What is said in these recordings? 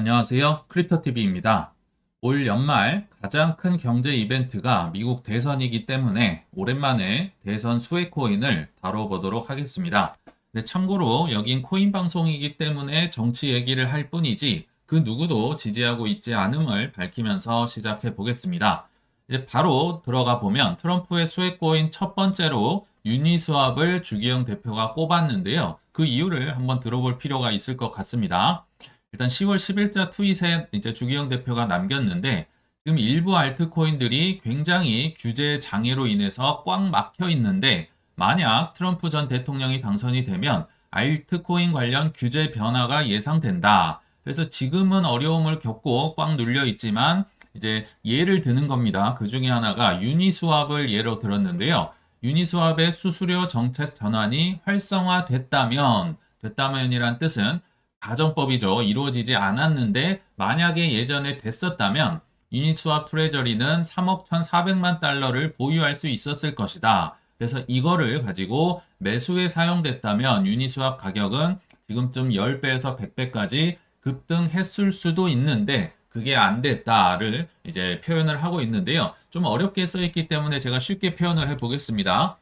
안녕하세요. 크립토TV입니다. 올 연말 가장 큰 경제 이벤트가 미국 대선이기 때문에 오랜만에 대선 수혜 코인을 다뤄보도록 하겠습니다. 근데 참고로 여긴 코인 방송이기 때문에 정치 얘기를 할 뿐이지 그 누구도 지지하고 있지 않음을 밝히면서 시작해 보겠습니다. 이제 바로 들어가 보면 트럼프의 수혜 코인 첫 번째로 유니스왑을 주기영 대표가 꼽았는데요. 그 이유를 한번 들어볼 필요가 있을 것 같습니다. 일단 10월 10일자 트윗에 이제 주기영 대표가 남겼는데 지금 일부 알트코인들이 굉장히 규제 장애로 인해서 꽉 막혀 있는데 만약 트럼프 전 대통령이 당선이 되면 알트코인 관련 규제 변화가 예상된다. 그래서 지금은 어려움을 겪고 꽉 눌려 있지만 이제 예를 드는 겁니다. 그 중에 하나가 유니스왑을 예로 들었는데요. 유니스왑의 수수료 정책 전환이 활성화됐다면 됐다면이란 뜻은 가정법이죠. 이루어지지 않았는데 만약에 예전에 됐었다면 유니스왑 트레저리는 3억 1,400만 달러를 보유할 수 있었을 것이다. 그래서 이거를 가지고 매수에 사용됐다면 유니스왑 가격은 지금쯤 10배에서 100배까지 급등했을 수도 있는데 그게 안 됐다를 이제 표현을 하고 있는데요. 좀 어렵게 써 있기 때문에 제가 쉽게 표현을 해 보겠습니다.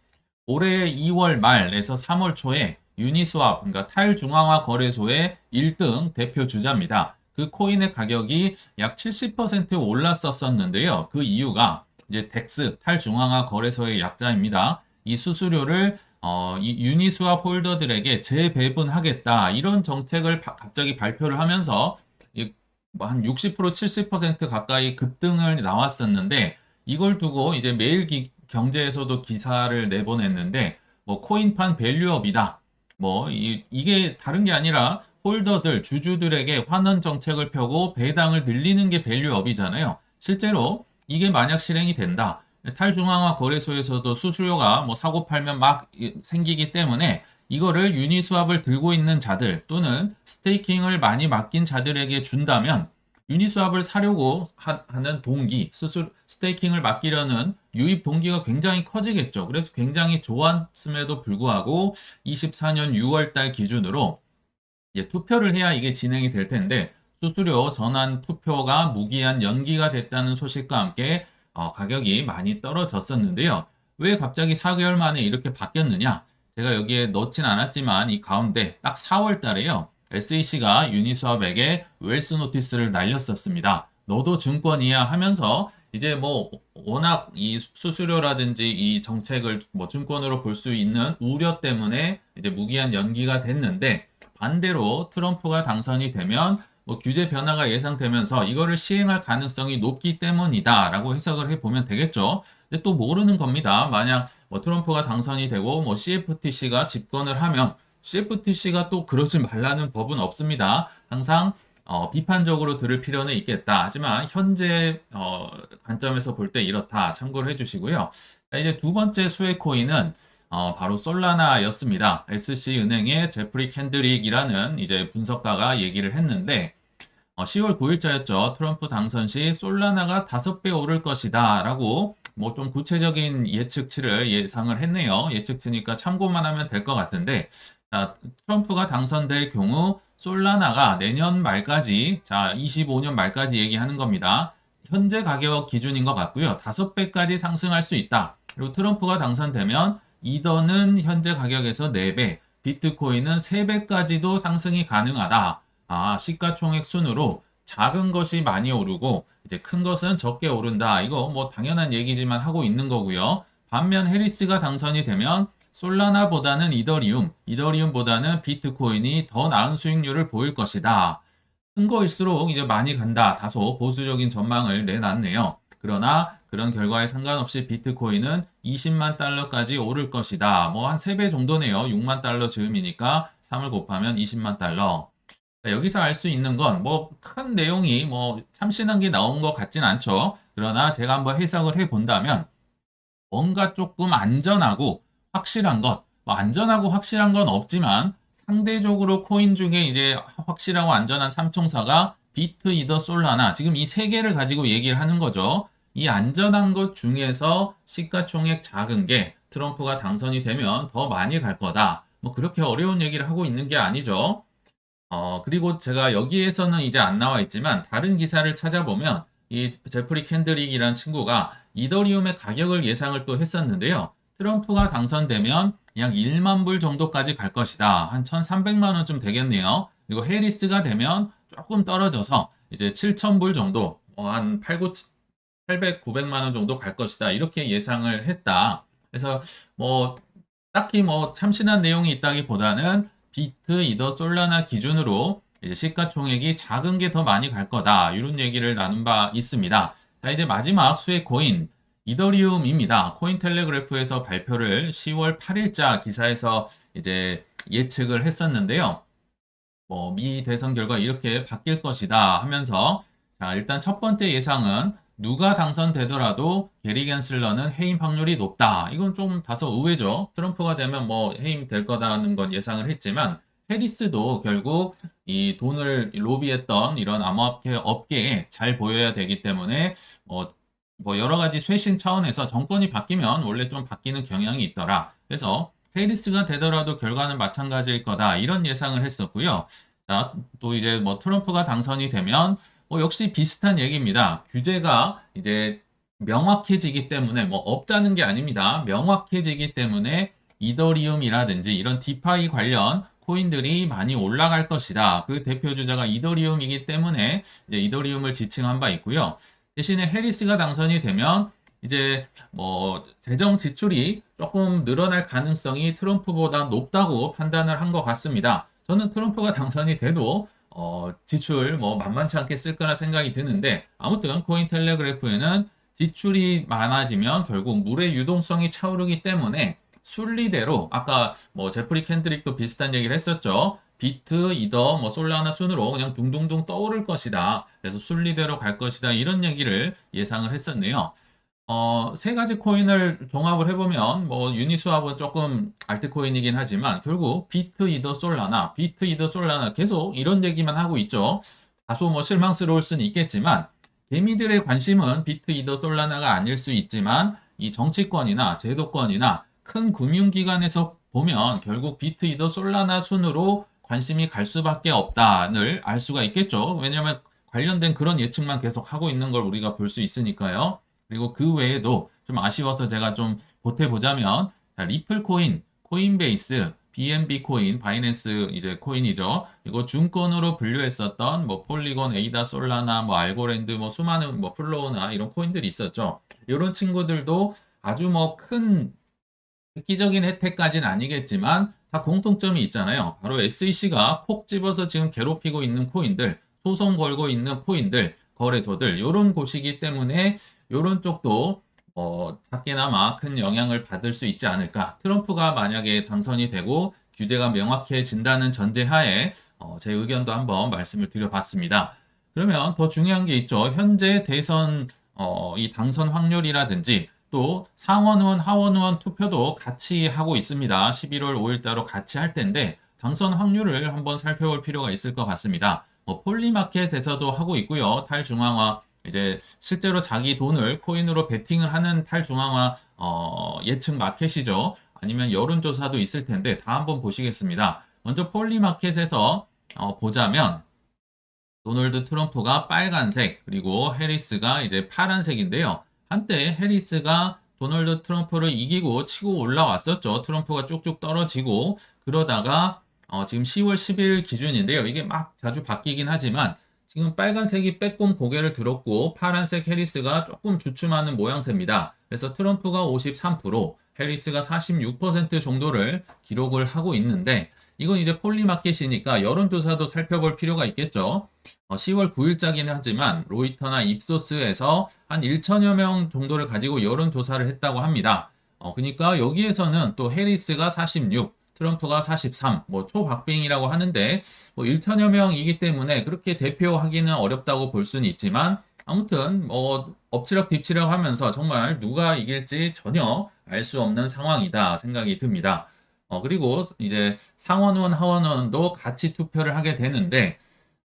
올해 2월 말에서 3월 초에 유니스왑, 그러니까 탈중앙화 거래소의 1등 대표 주자입니다. 그 코인의 가격이 약 70% 올랐었었는데요. 그 이유가 이제 덱스, 탈중앙화 거래소의 약자입니다. 이 수수료를 어, 이 유니스왑 홀더들에게 재배분하겠다 이런 정책을 바, 갑자기 발표를 하면서 한60% 70% 가까이 급등을 나왔었는데 이걸 두고 이제 매일 기, 경제에서도 기사를 내보냈는데 뭐 코인판 밸류업이다. 뭐 이, 이게 다른 게 아니라 홀더들 주주들에게 환원 정책을 펴고 배당을 늘리는 게 밸류업이잖아요. 실제로 이게 만약 실행이 된다. 탈중앙화 거래소에서도 수수료가 뭐 사고 팔면 막 생기기 때문에 이거를 유니스왑을 들고 있는 자들 또는 스테이킹을 많이 맡긴 자들에게 준다면 유니스왑을 사려고 하, 는 동기, 수술 스테이킹을 맡기려는 유입 동기가 굉장히 커지겠죠. 그래서 굉장히 좋았음에도 불구하고 24년 6월 달 기준으로 투표를 해야 이게 진행이 될 텐데 수수료 전환 투표가 무기한 연기가 됐다는 소식과 함께 어, 가격이 많이 떨어졌었는데요. 왜 갑자기 4개월 만에 이렇게 바뀌었느냐? 제가 여기에 넣진 않았지만 이 가운데 딱 4월 달에요. SEC가 유니스왑에게 웰스 노티스를 날렸었습니다. 너도 증권이야 하면서 이제 뭐 워낙 이 수수료라든지 이 정책을 뭐 증권으로 볼 수 있는 우려 때문에 이제 무기한 연기가 됐는데 반대로 트럼프가 당선이 되면 뭐 규제 변화가 예상되면서 이거를 시행할 가능성이 높기 때문이다라고 해석을 해보면 되겠죠. 근데 또 모르는 겁니다. 만약 뭐 트럼프가 당선이 되고 뭐 CFTC가 집권을 하면 CFTC가 또 그러지 말라는 법은 없습니다. 항상 어, 비판적으로 들을 필요는 있겠다. 하지만 현재 어, 관점에서 볼 때 이렇다. 참고를 해주시고요. 자, 이제 두 번째 수혜 코인은 어, 바로 솔라나였습니다. SC은행의 제프리 캔드릭이라는 이제 분석가가 얘기를 했는데 10월 9일자였죠. 트럼프 당선 시 솔라나가 5배 오를 것이다. 라고 뭐 좀 구체적인 예측치를 예상을 했네요. 예측치니까 참고만 하면 될 것 같은데 자, 트럼프가 당선될 경우 솔라나가 내년 말까지, 자, 25년 말까지 얘기하는 겁니다. 현재 가격 기준인 것 같고요. 5배까지 상승할 수 있다. 그리고 트럼프가 당선되면 이더는 현재 가격에서 4배, 비트코인은 3배까지도 상승이 가능하다. 아, 시가총액 순으로 작은 것이 많이 오르고 이제 큰 것은 적게 오른다. 이거 뭐 당연한 얘기지만 하고 있는 거고요. 반면 해리스가 당선이 되면 솔라나보다는 이더리움, 이더리움보다는 비트코인이 더 나은 수익률을 보일 것이다. 큰 거일수록 이제 많이 간다. 다소 보수적인 전망을 내놨네요. 그러나 그런 결과에 상관없이 비트코인은 20만 달러까지 오를 것이다. 뭐 한 3배 정도네요. 6만 달러 즈음이니까 3을 곱하면 20만 달러. 여기서 알 수 있는 건 뭐 큰 내용이 뭐 참신한 게 나온 것 같진 않죠. 그러나 제가 한번 해석을 해 본다면 뭔가 조금 안전하고 확실한 것, 뭐 안전하고 확실한 건 없지만 상대적으로 코인 중에 이제 확실하고 안전한 삼총사가 비트, 이더, 솔라나 지금 이 세 개를 가지고 얘기를 하는 거죠. 이 안전한 것 중에서 시가총액 작은 게 트럼프가 당선이 되면 더 많이 갈 거다. 뭐 그렇게 어려운 얘기를 하고 있는 게 아니죠. 어, 그리고 제가 여기에서는 이제 안 나와 있지만 다른 기사를 찾아보면 이 제프리 캔드릭이라는 친구가 이더리움의 가격을 예상을 또 했었는데요. 트럼프가 당선되면 약 1만 불 정도까지 갈 것이다. 한 1,300만 원쯤 되겠네요. 그리고 해리스가 되면 조금 떨어져서 이제 7,000불 정도, 뭐 한 8, 9, 800, 900만 원 정도 갈 것이다. 이렇게 예상을 했다. 그래서 뭐 딱히 뭐 참신한 내용이 있다기보다는 비트, 이더, 솔라나 기준으로 이제 시가총액이 작은 게 더 많이 갈 거다. 이런 얘기를 나눈 바 있습니다. 자, 이제 마지막 수혜 코인 이더리움입니다. 코인텔레그래프에서 발표를 10월 8일자 기사에서 이제 예측을 했었는데요. 뭐 미 대선 결과 이렇게 바뀔 것이다 하면서 자, 일단 첫 번째 예상은 누가 당선되더라도 게리 겐슬러는 해임 확률이 높다. 이건 좀 다소 의외죠. 트럼프가 되면 뭐 해임 될 거다는 건 예상을 했지만 해리스도 결국 이 돈을 로비했던 이런 암호화폐 업계에 잘 보여야 되기 때문에 뭐, 뭐 여러 가지 쇄신 차원에서 정권이 바뀌면 원래 좀 바뀌는 경향이 있더라. 그래서 해리스가 되더라도 결과는 마찬가지일 거다. 이런 예상을 했었고요. 자, 또 이제 뭐 트럼프가 당선이 되면 뭐 역시 비슷한 얘기입니다. 규제가 이제 명확해지기 때문에 뭐 없다는 게 아닙니다. 명확해지기 때문에 이더리움이라든지 이런 디파이 관련 코인들이 많이 올라갈 것이다. 그 대표 주자가 이더리움이기 때문에 이제 이더리움을 지칭한 바 있고요. 대신에 해리스가 당선이 되면 이제 뭐 재정 지출이 조금 늘어날 가능성이 트럼프보다 높다고 판단을 한 것 같습니다. 저는 트럼프가 당선이 돼도 어, 지출 뭐 만만치 않게 쓸 거라 생각이 드는데 아무튼 코인텔레그래프에는 지출이 많아지면 결국 물의 유동성이 차오르기 때문에 순리대로 아까 뭐 제프리 캔드릭도 비슷한 얘기를 했었죠. 비트, 이더, 뭐 솔라나 순으로 그냥 둥둥둥 떠오를 것이다. 그래서 순리대로 갈 것이다. 이런 얘기를 예상을 했었네요. 어, 세 가지 코인을 종합을 해보면, 뭐, 유니스왑은 조금 알트코인이긴 하지만, 결국 비트, 이더, 솔라나, 비트, 이더, 솔라나 계속 이런 얘기만 하고 있죠. 다소 뭐 실망스러울 수는 있겠지만, 개미들의 관심은 비트, 이더, 솔라나가 아닐 수 있지만, 이 정치권이나 제도권이나 큰 금융기관에서 보면 결국 비트, 이더, 솔라나 순으로 관심이 갈 수밖에 없다를 알 수가 있겠죠. 왜냐하면 관련된 그런 예측만 계속 하고 있는 걸 우리가 볼 수 있으니까요. 그리고 그 외에도 좀 아쉬워서 제가 좀 보태보자면 자, 리플 코인, 코인베이스, BNB 코인, 바이낸스 이제 코인이죠. 이거 중권으로 분류했었던 뭐 폴리곤, 에이다, 솔라나, 뭐 알고랜드, 뭐 수많은 뭐 플로우나 이런 코인들이 있었죠. 이런 친구들도 아주 뭐 큰 획기적인 혜택까지는 아니겠지만 다 공통점이 있잖아요. 바로 SEC가 콕 집어서 지금 괴롭히고 있는 코인들, 소송 걸고 있는 코인들, 거래소들 이런 곳이기 때문에 이런 쪽도 어, 작게나마 큰 영향을 받을 수 있지 않을까. 트럼프가 만약에 당선이 되고 규제가 명확해진다는 전제하에 어, 제 의견도 한번 말씀을 드려봤습니다. 그러면 더 중요한 게 있죠. 현재 대선 어, 이 당선 확률이라든지 또 상원 의원, 하원 의원 투표도 같이 하고 있습니다. 11월 5일자로 같이 할 텐데 당선 확률을 한번 살펴볼 필요가 있을 것 같습니다. 뭐 폴리마켓에서도 하고 있고요. 탈중앙화 이제 실제로 자기 돈을 코인으로 베팅을 하는 탈중앙화 어, 예측 마켓이죠. 아니면 여론조사도 있을 텐데 다 한번 보시겠습니다. 먼저 폴리마켓에서 어, 보자면 도널드 트럼프가 빨간색 그리고 해리스가 이제 파란색인데요. 한때 해리스가 도널드 트럼프를 이기고 치고 올라왔었죠. 트럼프가 쭉쭉 떨어지고 그러다가 어, 지금 10월 10일 기준인데요. 이게 막 자주 바뀌긴 하지만 지금 빨간색이 빼꼼 고개를 들었고 파란색 해리스가 조금 주춤하는 모양새입니다. 그래서 트럼프가 53%, 해리스가 46% 정도를 기록을 하고 있는데 이건 이제 폴리마켓이니까 여론조사도 살펴볼 필요가 있겠죠. 어, 10월 9일자기는 하지만 로이터나 입소스에서 한 1천여 명 정도를 가지고 여론조사를 했다고 합니다. 어, 그러니까 여기에서는 또 해리스가 46, 트럼프가 43, 뭐 초박빙이라고 하는데 뭐 1천여 명이기 때문에 그렇게 대표하기는 어렵다고 볼 수는 있지만 아무튼 뭐 엎치락 뒤치락 하면서 정말 누가 이길지 전혀 알 수 없는 상황이다 생각이 듭니다. 어, 그리고 이제 상원의원, 하원의원도 같이 투표를 하게 되는데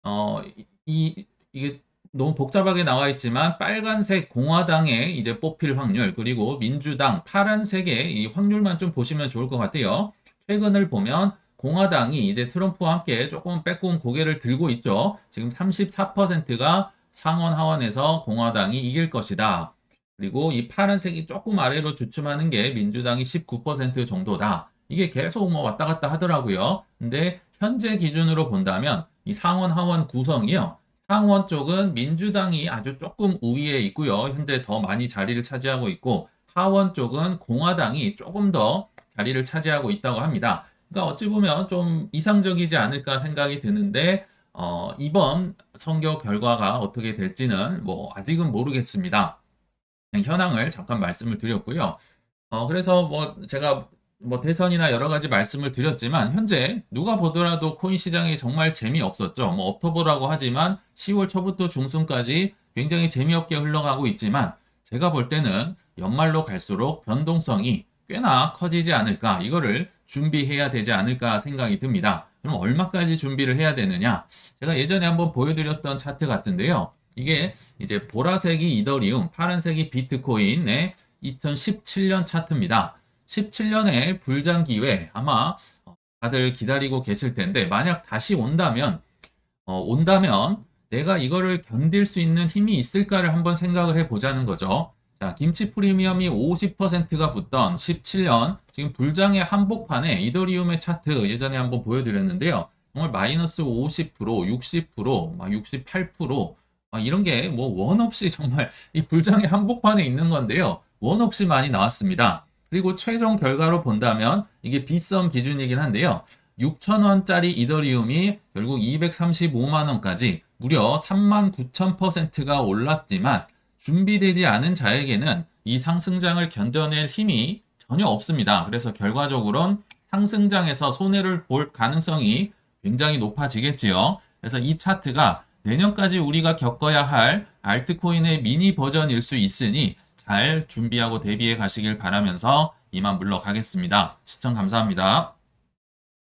어, 이, 이게 너무 복잡하게 나와 있지만 빨간색 공화당의 이제 뽑힐 확률 그리고 민주당 파란색의 이 확률만 좀 보시면 좋을 것 같아요. 최근을 보면 공화당이 이제 트럼프와 함께 조금 빼꼼 고개를 들고 있죠. 지금 34%가 상원 하원에서 공화당이 이길 것이다. 그리고 이 파란색이 조금 아래로 주춤하는 게 민주당이 19% 정도다. 이게 계속 뭐 왔다 갔다 하더라고요. 근데 현재 기준으로 본다면 이 상원 하원 구성이요. 상원 쪽은 민주당이 아주 조금 우위에 있고요. 현재 더 많이 자리를 차지하고 있고 하원 쪽은 공화당이 조금 더 자리를 차지하고 있다고 합니다. 그러니까 어찌 보면 좀 이상적이지 않을까 생각이 드는데 어, 이번 선거 결과가 어떻게 될지는 뭐 아직은 모르겠습니다. 현황을 잠깐 말씀을 드렸고요. 어, 그래서 뭐 제가 뭐 대선이나 여러 가지 말씀을 드렸지만 현재 누가 보더라도 코인 시장이 정말 재미없었죠. 뭐 업토보라고 하지만 10월 초부터 중순까지 굉장히 재미없게 흘러가고 있지만 제가 볼 때는 연말로 갈수록 변동성이 꽤나 커지지 않을까 이거를 준비해야 되지 않을까 생각이 듭니다. 그럼 얼마까지 준비를 해야 되느냐? 제가 예전에 한번 보여드렸던 차트 같은데요. 이게 이제 보라색이 이더리움, 파란색이 비트코인의 2017년 차트입니다. 17년의 불장 기회 아마 다들 기다리고 계실 텐데 만약 다시 온다면 어, 온다면 내가 이거를 견딜 수 있는 힘이 있을까를 한번 생각을 해보자는 거죠. 자, 김치 프리미엄이 50%가 붙던 17년 지금 불장의 한복판에 이더리움의 차트 예전에 한번 보여드렸는데요. 정말 마이너스 50%, 60%, 막 68%, 막 이런 게 뭐 원 없이 정말 이 불장의 한복판에 있는 건데요. 원 없이 많이 나왔습니다. 그리고 최종 결과로 본다면 이게 비썸 기준이긴 한데요. 6,000원짜리 이더리움이 결국 235만 원까지 무려 39,000%가 올랐지만 준비되지 않은 자에게는 이 상승장을 견뎌낼 힘이 전혀 없습니다. 그래서 결과적으로는 상승장에서 손해를 볼 가능성이 굉장히 높아지겠지요. 그래서 이 차트가 내년까지 우리가 겪어야 할 알트코인의 미니 버전일 수 있으니 잘 준비하고 대비해 가시길 바라면서 이만 물러가겠습니다. 시청 감사합니다.